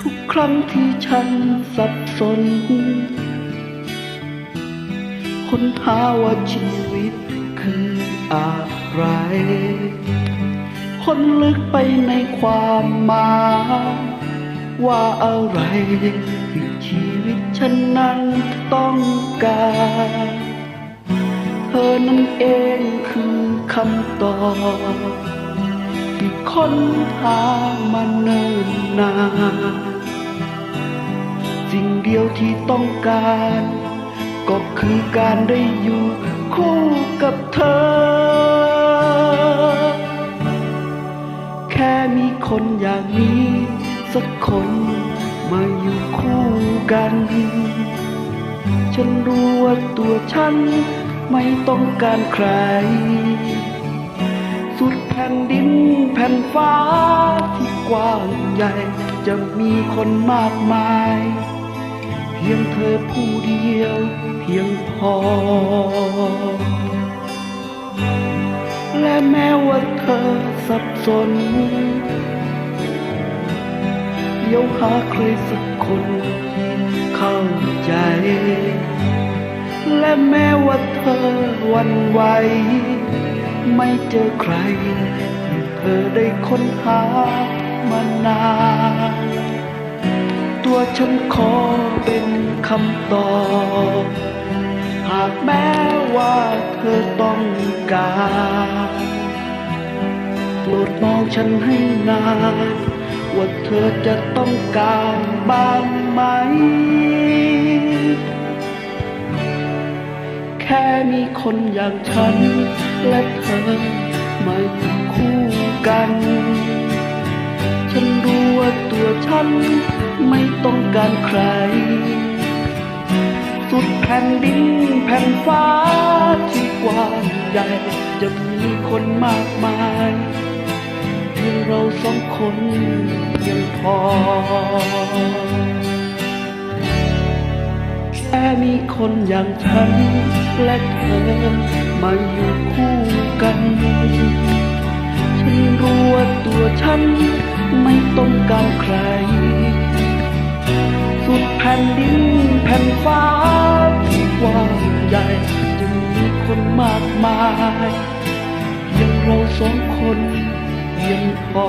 ทุกครั้งที่ฉันสับสน คนหาว่าชีวิตคืออะไร คนลึกไปในความหมายว่าอะไรที่ชีวิตฉันนั้นต้องการ เธอนั้นเองคือคำตอบที่ค้นหามาเนิ่นนาน เดียวที่ต้องการ ก็คือการได้อยู่คู่กับเธอ แค่มีคนอย่างนี้ สักคนมาอยู่คู่กัน ฉันรู้ว่าตัวฉันไม่ต้องการใคร สุดแผ่นดินแผ่นฟ้าที่กว้างใหญ่ จะมีคนมากมาย ยวเพียงพอ และแม้ว่าเธอสับสนเดี๋ยวหาใครสักคนที่เข้าใจ และแม้ว่าเธอวันไหวไม่เจอใคร เธอได้ค้นหามานาน ฉันขอเป็นคำตอบ หากแม้ว่าเธอต้องการโปรดมองฉันให้นานว่าเธอจะต้องการบ้างไหม แค่มีคนอย่างฉันและเธอมาอยู่คู่กัน น ไม่ต้องการใคร สุดแผ่นดินแผ่นฟ้าที่กว้างใหญ่ จะมีคนมากมายเพียงเราสองคนเพียงพอ แค่มีคนอย่างฉันและเธอมาอยู่คู่กัน ฉันรู้ว่าตัวฉัน ต้องการใคร สุดแผ่นดินแผ่นฟ้าที่กว้างใหญ่จะมีคนมากมายยังเราสองคนเพียงพอ